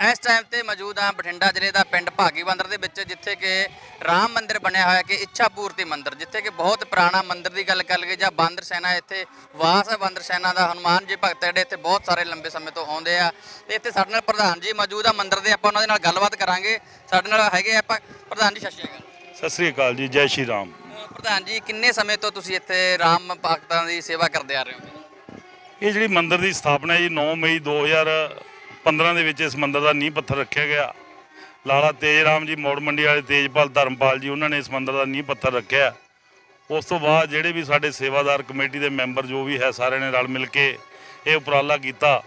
ਇਸ ਟਾਈਮ ਤੇ ਮੌਜੂਦ ਹਾਂ ਬਠਿੰਡਾ ਜ਼ਿਲ੍ਹੇ ਦਾ ਪਿੰਡ ਭਾਗੀਵੰਦਰ ਦੇ ਵਿੱਚ ਜਿੱਥੇ ਕਿ ਰਾਮ ਮੰਦਿਰ ਬਣਿਆ ਹੋਇਆ ਕਿ ਇੱਛਾ ਪੂਰਤੀ ਮੰਦਿਰ ਜਿੱਥੇ ਕਿ ਬਹੁਤ ਪੁਰਾਣਾ ਮੰਦਿਰ ਦੀ ਗੱਲ ਕਰ ਲਈਏ ਜਾਂ ਬਾਂਦਰ ਸੈਨਾ ਇੱਥੇ ਵਾਸ ਹੈ ਬਾਂਦਰ ਸੈਨਾ ਦਾ ਹਨੂਮਾਨ ਜੀ ਭਗਤ ਜਿਹੜੇ ਇੱਥੇ ਬਹੁਤ ਸਾਰੇ ਲੰਬੇ ਸਮੇਂ ਤੋਂ ਆਉਂਦੇ ਆ। ਤੇ ਇੱਥੇ ਸਾਡੇ ਨਾਲ ਪ੍ਰਧਾਨ ਜੀ ਮੌਜੂਦ ਆ ਮੰਦਿਰ ਦੇ ਆਪਾਂ ਉਹਨਾਂ ਦੇ ਨਾਲ ਗੱਲਬਾਤ ਕਰਾਂਗੇ। ਸਾਡੇ ਨਾਲ ਹੈਗੇ ਆਪਾਂ ਪ੍ਰਧਾਨ ਜੀ ਸਤਿ ਸ਼੍ਰੀ ਅਕਾਲ। ਸਤਿ ਸ੍ਰੀ ਅਕਾਲ ਜੀ ਜੈ ਸ਼੍ਰੀ ਰਾਮ। ਪ੍ਰਧਾਨ ਜੀ ਕਿੰਨੇ ਸਮੇਂ ਤੋਂ ਤੁਸੀਂ ਇੱਥੇ ਰਾਮ ਭਗਤਾਂ ਦੀ ਸੇਵਾ ਕਰਦੇ ਆ ਰਹੇ ਹੋ? ਇਹ ਜਿਹੜੀ ਮੰਦਿਰ ਦੀ ਸਥਾਪਨਾ ਜੀ 9 ਮਈ 2015 ਦੇ ਵਿੱਚ ਇਸ ਮੰਦਰ ਦਾ ਨੀਂਹ ਪੱਥਰ ਰੱਖਿਆ ਗਿਆ। ਲਾਲਾ ਤੇਜ ਰਾਮ ਜੀ, ਮੋੜ ਮੰਡੀ ਵਾਲੇ ਤੇਜਪਾਲ, ਧਰਮਪਾਲ ਜੀ, ਉਹਨਾਂ ਨੇ ਇਸ ਮੰਦਰ ਦਾ ਨੀਂਹ ਪੱਥਰ ਰੱਖਿਆ। ਉਸ ਤੋਂ ਬਾਅਦ ਜਿਹੜੇ ਵੀ ਸਾਡੇ ਸੇਵਾਦਾਰ ਕਮੇਟੀ ਦੇ ਮੈਂਬਰ ਜੋ ਵੀ ਹੈ, ਸਾਰਿਆਂ ਨੇ ਰਲ ਮਿਲ ਕੇ ਇਹ ਉਪਰਾਲਾ ਕੀਤਾ।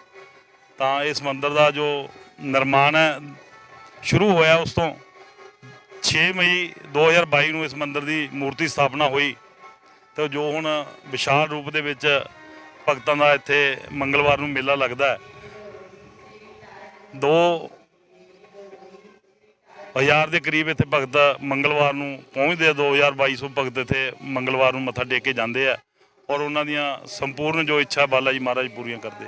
ਤਾਂ ਇਸ ਮੰਦਰ ਦਾ ਜੋ ਨਿਰਮਾਣ ਹੈ, ਸ਼ੁਰੂ ਹੋਇਆ ਉਸ ਤੋਂ 6 ਮਈ 2022 ਨੂੰ ਇਸ ਮੰਦਰ ਦੀ ਮੂਰਤੀ ਸਥਾਪਨਾ ਹੋਈ। ਤੇ ਜੋ ਹੁਣ ਵਿਸ਼ਾਲ ਰੂਪ ਦੇ ਵਿੱਚ ਭਗਤਾਂ ਦਾ ਇੱਥੇ ਮੰਗਲਵਾਰ ਨੂੰ ਮੇਲਾ ਲੱਗਦਾ ਹੈ। ਦੋ ਹਜ਼ਾਰ ਦੇ ਕਰੀਬ ਇੱਥੇ ਭਗਤ ਮੰਗਲਵਾਰ ਨੂੰ ਪਹੁੰਚਦੇ ਆ 2200 ਭਗਤ ਇੱਥੇ ਮੰਗਲਵਾਰ ਨੂੰ ਮੱਥਾ ਟੇਕ ਕੇ ਜਾਂਦੇ ਆ ਔਰ ਉਹਨਾਂ ਦੀਆਂ ਸੰਪੂਰਨ ਜੋ ਇੱਛਾ ਬਾਲਾ ਜੀ ਮਹਾਰਾਜ ਪੂਰੀਆਂ ਕਰਦੇ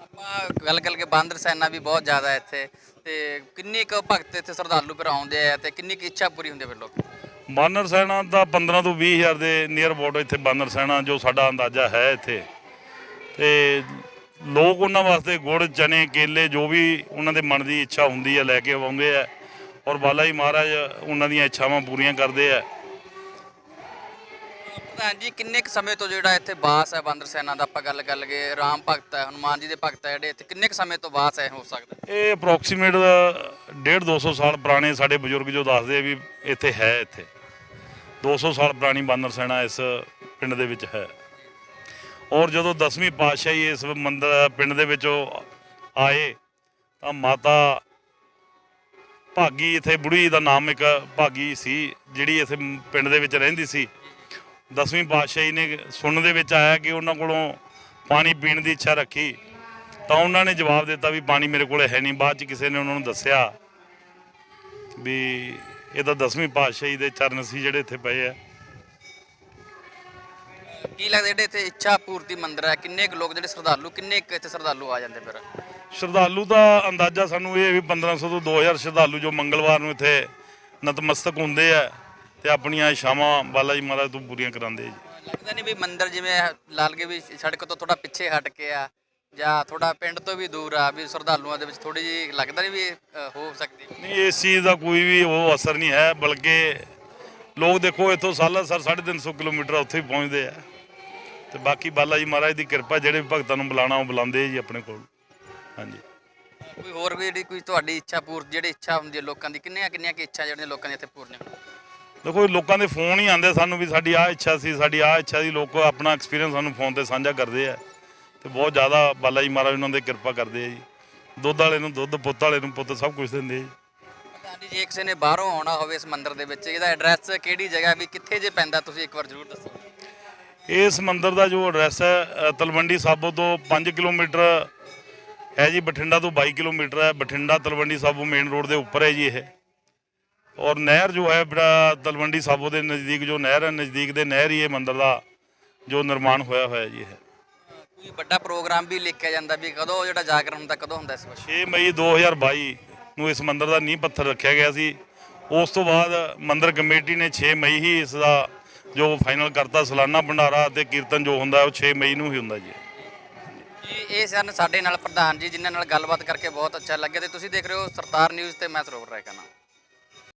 ਆਪਾਂ ਗੱਲ ਕਰ ਕੇ ਬਾਂਦਰ ਸੈਨਾ ਵੀ ਬਹੁਤ ਜ਼ਿਆਦਾ ਇੱਥੇ ਤੇ ਕਿੰਨੀ ਕੁ ਭਗਤ ਇੱਥੇ ਸ਼ਰਧਾਲੂ ਫਿਰ ਆਉਂਦੇ ਆ ਤੇ ਕਿੰਨੀ ਕੁ ਇੱਛਾ ਪੂਰੀ ਹੁੰਦੀ ਹੈ ਫਿਰ ਲੋਕ? ਬਾਨਰ ਸੈਨਾ ਦਾ 15 ਤੋਂ 20 ਹਜ਼ਾਰ ਦੇ ਨੀਅਰ ਅਬਾਊਟ ਇੱਥੇ ਬਾਨਰ ਸੈਨਾ ਜੋ ਸਾਡਾ ਅੰਦਾਜ਼ਾ ਹੈ ਇੱਥੇ ਤੇ ਲੋਕ ਉਹਨਾਂ ਵਾਸਤੇ ਗੁੜ ਚਨੇ ਕੇਲੇ ਜੋ ਵੀ ਉਹਨਾਂ ਦੇ ਮਨ ਦੀ ਇੱਛਾ ਹੁੰਦੀ ਹੈ ਲੈ ਕੇ ਆਉਂਦੇ ਆ। ਔਰ ਬਾਲਾ ਜੀ ਮਹਾਰਾਜ ਉਹਨਾਂ ਦੀਆਂ ਇੱਛਾਵਾਂ ਪੂਰੀਆਂ ਕਰਦੇ ਆ। ਪ੍ਰਧਾਨ ਜੀ ਕਿੰਨੇ ਕੁ ਸਮੇਂ ਤੋਂ ਜਿਹੜਾ ਇੱਥੇ ਬਾਸ ਹੈ ਬਾਂਦਰ ਸੈਨਾ ਦਾ? ਆਪਾਂ ਗੱਲ ਕਰ ਲਈਏ ਰਾਮ ਭਗਤ ਹੈ ਹਨੂਮਾਨ ਜੀ ਦੇ ਭਗਤ ਹੈ ਜਿਹੜੇ ਇੱਥੇ। ਕਿੰਨੇ ਕੁ ਸਮੇਂ ਤੋਂ ਬਾਸ ਹੈ ਹੋ ਸਕਦਾ? ਇਹ ਅਪਰੋਕਸੀਮੇਟ 1.5 200 ਸਾਲ ਪੁਰਾਣੇ ਸਾਡੇ ਬਜ਼ੁਰਗ ਜੋ ਦੱਸਦੇ ਆ ਵੀ ਇੱਥੇ ਹੈ ਇੱਥੇ। 200 ਸਾਲ ਪੁਰਾਣੀ ਬਾਨਰ ਸੈਨਾ ਇਸ ਪਿੰਡ ਦੇ ਵਿੱਚ ਹੈ। ਔਰ ਜਦੋਂ 10ਵੀਂ ਪਾਤਸ਼ਾਹੀ ਇਸ ਮੰਦਰ, ਪਿੰਡ ਦੇ ਵਿੱਚੋਂ ਆਏ, ਤਾਂ ਮਾਤਾ ਭਾਗੀ, ਇੱਥੇ ਬੁੜੀ ਦਾ ਨਾਮ ਇੱਕ ਭਾਗੀ ਸੀ, ਜਿਹੜੀ ਇੱਥੇ ਪਿੰਡ ਦੇ ਵਿੱਚ ਰਹਿੰਦੀ ਸੀ। 10ਵੀਂ ਪਾਤਸ਼ਾਹੀ ਨੇ ਸੁਣਨ ਦੇ ਵਿੱਚ ਆਇਆ ਕਿ ਉਹਨਾਂ ਕੋਲੋਂ ਪਾਣੀ ਪੀਣ ਦੀ ਇੱਛਾ ਰੱਖੀ। ਤਾਂ ਉਹਨਾਂ ਨੇ ਜਵਾਬ ਦਿੱਤਾ ਵੀ ਪਾਣੀ ਮੇਰੇ ਕੋਲ ਹੈ ਨਹੀਂ, ਬਾਅਦ ਚ ਕਿਸੇ ਨੇ ਉਹਨਾਂ ਨੂੰ ਦੱਸਿਆ ਵੀ ਇਹ ਤਾਂ 10ਵੀਂ ਪਾਤਸ਼ਾਹੀ ਦੇ ਚਰਨ ਸੀ ਜਿਹੜੇ ਇੱਥੇ ਪਏ ਆ। ਕੀ ਲੱਗਦਾ ਜਿਹੜੇ ਇੱਥੇ ਇੱਛਾ ਪੂਰਤੀ ਮੰਦਿਰ ਹੈ? ਕਿੰਨੇ ਕੁ ਲੋਕ ਜਿਹੜੇ ਸ਼ਰਧਾਲੂ ਕਿੰਨੇ ਕੁ ਇੱਥੇ ਸ਼ਰਧਾਲੂ ਆ ਜਾਂਦੇ ਫਿਰ? ਸ਼ਰਧਾਲੂ ਦਾ ਅੰਦਾਜ਼ਾ ਸਾਨੂੰ ਇਹ ਵੀ 1500 ਤੋਂ 2000 ਸ਼ਰਧਾਲੂ ਜੋ ਮੰਗਲਵਾਰ ਨੂੰ ਇੱਥੇ ਨਤਮਸਤਕ ਹੁੰਦੇ ਆ ਤੇ ਆਪਣੀਆਂ ਇਛਾਵਾਂ ਬਾਲਾ ਜੀ ਮਹਾਰਾਜ ਤੋਂ ਪੂਰੀਆਂ ਕਰਾਉਂਦੇ ਆ ਜੀ। ਲੱਗਦਾ ਨਹੀਂ ਵੀ ਮੰਦਿਰ ਜਿਵੇਂ ਲਾਲਗੇ ਵੀ ਸੜਕ ਤੋਂ ਥੋੜਾ ਪਿੱਛੇ ਹਟ ਕੇ ਆ ਜਾਂ ਥੋੜਾ ਪਿੰਡ ਤੋਂ ਵੀ ਦੂਰ ਆ ਵੀ ਸ਼ਰਧਾਲੂਆਂ ਦੇ ਵਿੱਚ ਥੋੜੀ ਜੀ ਲੱਗਦਾ ਨਹੀਂ ਵੀ ਅ, ਹੋ ਸਕਦੀ? ਨਹੀਂ ਇਸ ਚੀਜ਼ ਦਾ ਕੋਈ ਵੀ ਉਹ ਅਸਰ ਨਹੀਂ ਹੈ ਬਲਕਿ ਲੋਕ ਦੇਖੋ ਇੱਥੋਂ ਸਾਲਾਸਰ 350 ਕਿਲੋਮੀਟਰ ਉੱਥੇ ਹੀ ਪਹੁੰਚਦੇ ਆ। ਤੇ ਬਾਕੀ ਬਾਲਾ ਜੀ ਮਹਾਰਾਜ ਦੀ ਕਿਰਪਾ ਜਿਹੜੇ ਵੀ ਭਗਤਾਂ ਨੂੰ ਬੁਲਾਣਾ ਉਹ ਬੁਲਾਉਂਦੇ ਆ ਜੀ ਆਪਣੇ ਕੋਲ। ਹਾਂਜੀ। ਕੋਈ ਹੋਰ ਵੀ ਜਿਹੜੀ ਕੋਈ ਤੁਹਾਡੀ ਇੱਛਾ ਪੂਰਤ ਜਿਹੜੀ ਇੱਛਾ ਹੁੰਦੀ ਹੈ ਲੋਕਾਂ ਦੀ ਕਿੰਨੀਆਂ ਕਿੰਨੀਆਂ ਕਿ ਇੱਛਾ ਜਿਹੜੀਆਂ ਲੋਕਾਂ ਦੀਆਂ ਇੱਥੇ ਪੂਰਨੀਆਂ ਦੇਖੋ ਲੋਕਾਂ ਦੇ ਫੋਨ ਹੀ ਆਉਂਦੇ ਸਾਨੂੰ ਵੀ ਸਾਡੀ ਆਹ ਇੱਛਾ ਸੀ ਸਾਡੀ ਆਹ ਇੱਛਾ ਸੀ ਲੋਕ ਆਪਣਾ ਐਕਸਪੀਰੀਅੰਸ ਸਾਨੂੰ ਫੋਨ ਤੇ ਸਾਂਝਾ ਕਰਦੇ ਆ। ਤੇ ਬਹੁਤ ਜ਼ਿਆਦਾ ਬਾਲਾ ਜੀ ਮਹਾਰਾਜ ਉਹਨਾਂ ਦੇ ਕਿਰਪਾ ਕਰਦੇ ਆ ਜੀ। ਦੁੱਧ ਵਾਲੇ ਨੂੰ ਦੁੱਧ ਪੁੱਤ ਵਾਲੇ ਨੂੰ ਪੁੱਤ ਸਭ ਕੁਝ ਦਿੰਦੇ ਆ ਜੀ। ਜੀ ਜੇ ਕਿਸੇ ਨੇ ਬਾਹਰੋਂ ਆਉਣਾ ਹੋਵੇ ਇਸ ਮੰਦਿਰ ਦੇ ਵਿੱਚ ਇਹਦਾ ਐਡਰੈਸ ਕਿਹੜੀ ਜਗ੍ਹਾ ਵੀ ਕਿੱਥੇ ਜੇ ਪੈਂਦਾ ਤੁਸੀਂ ਇੱਕ ਵਾਰ ਜ਼ਰੂਰ ਦੱਸੋ। ਇਸ ਮੰਦਿਰ ਦਾ ਜੋ ਐਡਰੈਸ ਹੈ ਤਲਵੰਡੀ ਸਾਬੋ ਤੋਂ 5 ਕਿਲੋਮੀਟਰ ਹੈ ਜੀ ਬਠਿੰਡਾ ਤੋਂ 22 ਕਿਲੋਮੀਟਰ ਹੈ। ਬਠਿੰਡਾ ਤਲਵੰਡੀ ਸਾਬੋ ਮੇਨ ਰੋਡ ਦੇ ਉੱਪਰ ਹੈ ਜੀ ਇਹ। ਔਰ ਨਹਿਰ ਜੋ ਹੈ ਬੜਾ ਤਲਵੰਡੀ ਸਾਬੋ ਦੇ ਨਜ਼ਦੀਕ ਜੋ ਨਹਿਰ ਹੈ ਨਜ਼ਦੀਕ ਦੇ ਨਹਿਰ ਹੀ ਇਹ ਮੰਦਿਰ ਦਾ ਜੋ ਨਿਰਮਾਣ ਹੋਇਆ ਹੋਇਆ ਜੀ ਇਹ। ਕੋਈ ਵੱਡਾ ਪ੍ਰੋਗਰਾਮ ਵੀ ਲਿਖਿਆ ਜਾਂਦਾ ਵੀ ਕਦੋਂ ਜਿਹੜਾ ਜਾਗਰਣ ਹੁੰਦਾ ਕਦੋਂ ਹੁੰਦਾ ਇਸ ਵਾਰ 6 ਮਈ 2022 ਨੂੰ ਇਸ ਮੰਦਿਰ ਦਾ ਨੀਂਹ ਪੱਥਰ ਰੱਖਿਆ ਗਿਆ ਸੀ। ਉਸ ਤੋਂ ਬਾਅਦ ਮੰਦਿਰ ਕਮੇਟੀ ਨੇ 6 ਮਈ ਹੀ ਇਸ ਦਾ ਜੋ ਫਾਈਨਲ ਕਰਤਾ ਸਾਲਾਨਾ ਭੰਡਾਰਾ ਅਤੇ ਕੀਰਤਨ ਜੋ ਹੁੰਦਾ ਉਹ 6 ਮਈ ਨੂੰ ਹੀ ਹੁੰਦਾ ਜੀ। ਜੀ, ਇਹ ਸਨ ਸਾਡੇ ਨਾਲ ਪ੍ਰਧਾਨ ਜੀ, ਜਿਨ੍ਹਾਂ ਨਾਲ ਗੱਲਬਾਤ ਕਰਕੇ ਬਹੁਤ ਅੱਛਾ ਲੱਗਿਆ ਤੇ ਤੁਸੀਂ ਦੇਖ ਰਹੇ ਹੋ ਸਰਦਾਰ ਨਿਊਜ਼ ਤੇ ਮੈਂ ਸਰੋਵਰ ਰਾਇਕਾਨਾ